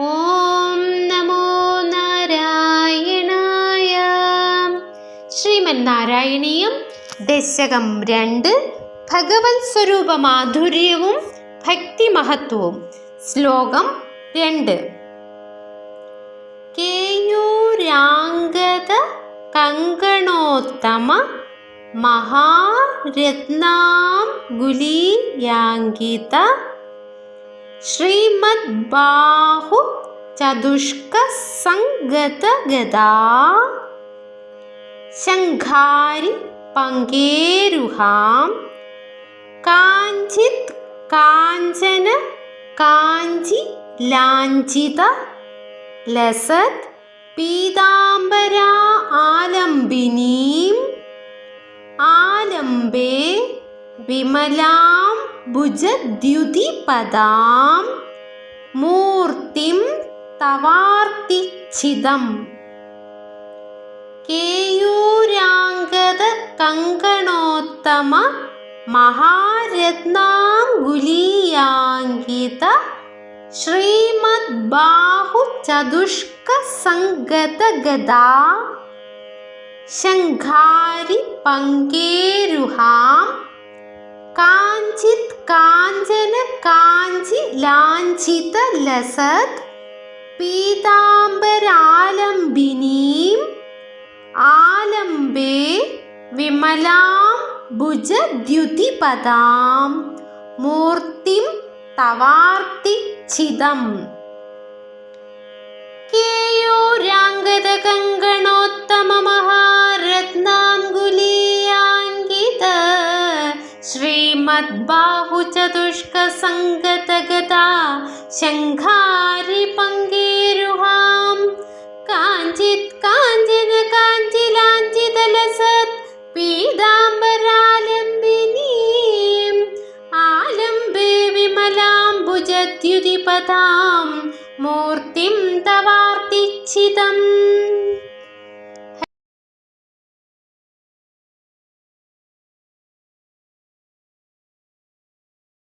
ഓം നമോ നാരായണായ. ശ്രീമൻ നാരായണീയം ദശകം രണ്ട് ഭഗവത് സ്വരൂപ മാധുര്യവും ഭക്തിമഹത്വവും. ശ്ലോകം രണ്ട്. കേയൂരാംഗത കങ്കണോത്തമ മഹാരത്നാം ഗുലീയാങ്കിത ശ്രീമദ്ബാഹു ചതുഷ്ക സംഗതഗതാ ശംഖാരി പങ്കേരുഹാം കാഞ്ചിത് കാഞ്ചന കാഞ്ചി ലാഞ്ചിത ലസത് പീതാംബരാ ആലംബിനീം ആലംബേ വിമലാം ഭുജദ്യുതിപദാം മൂർത്തിം തവാർത്തിച്ഛിതം. കേയൂരാംഗത കങ്കണോത്തമ മഹാരത്നാംഗുലീയാങ്കിത ശ്രീമദ്ബാഹു ചതുഷ്ക സംഗതഗദാ ശംഖാരി പങ്കേരുഹാം കാഞ്ചിത് കാഞ്ചന കാഞ്ചി ലാഞ്ചിത ലസത് പീതാംബരാലംബിനീം ആലംബേ വിമലാം ഭുജദ്യുതിപദാം മൂർത്തിം തവാർത്തിച്ഛിതം ശ്രീമദ്ബാഹു ചതുഷ്ക സംഗതഗതാ ശംഖാരി പങ്കേരുഹാം. കാഞ്ചിത് കാഞ്ചന കാഞ്ചിലാഞ്ചിതലസത് പീതാംബരാലംബിനീം. ആലംബേ വിമലാംബുജദ്യുതിപഥാം മൂർത്തിം തവാർത്തിച്ഛിതം.